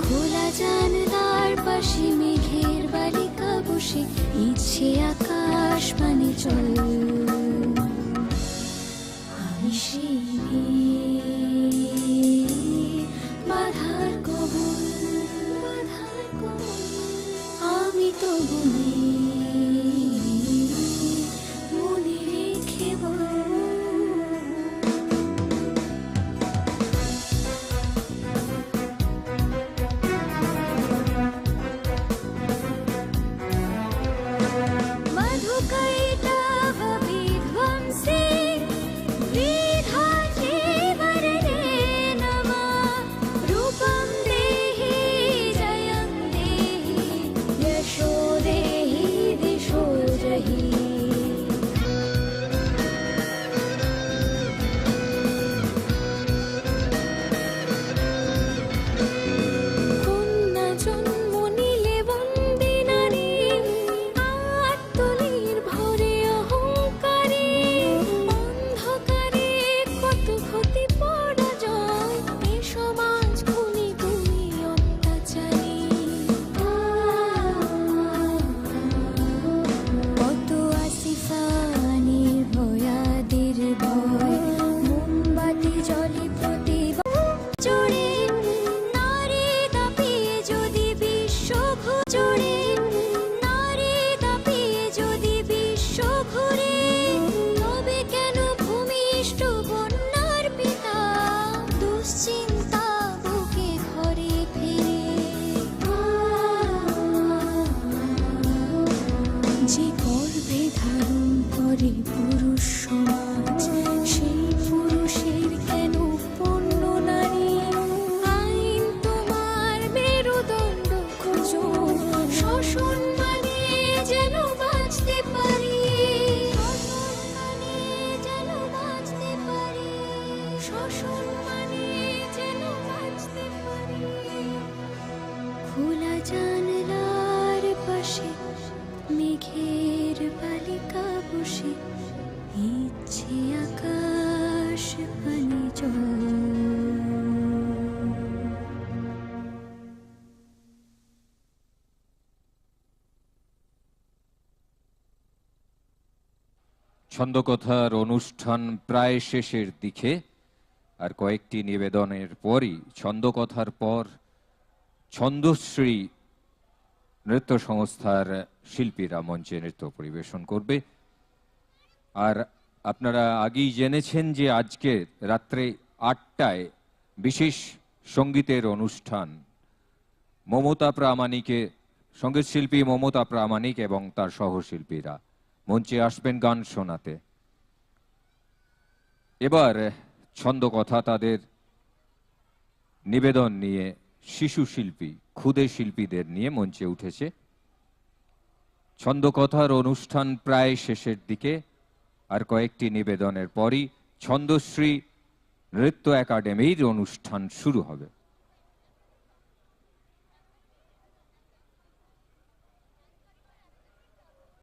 খোলা জানলার পাশে মেঘের বসে ইচ্ছে আকাশ পানে চল। আমি সেই 会 শোষণ জানলার পাশে মেঘের বালিকা আকাশ পানি ছন্দকথার অনুষ্ঠান প্রায় শেষের দিকে। আর কয়েকটি নিবেদনের পরই ছন্দকথার পর ছন্দশ্রী নৃত্য সংস্থার শিল্পীরা মঞ্চে নৃত্য পরিবেশন করবে। আর আপনারা আগেই জেনেছেন যে আজকে রাত্রে আটটায় বিশেষ সঙ্গীতের অনুষ্ঠান। মমতা প্রামাণিকে, সংগীত শিল্পী মমতা প্রামাণিক এবং তার সহশিল্পীরা মঞ্চে আসবেন গান শোনাতে। এবার ছন্দ কথা তাদের নিবেদন নিয়ে শিশু শিল্পী, ক্ষুদে শিল্পীদের নিয়ে মঞ্চে উঠেছে। ছন্দকথার অনুষ্ঠান প্রায় শেষের দিকে আর কয়েকটি নিবেদনের পরই ছন্দশ্রী নৃত্য একাডেমির অনুষ্ঠান শুরু হবে।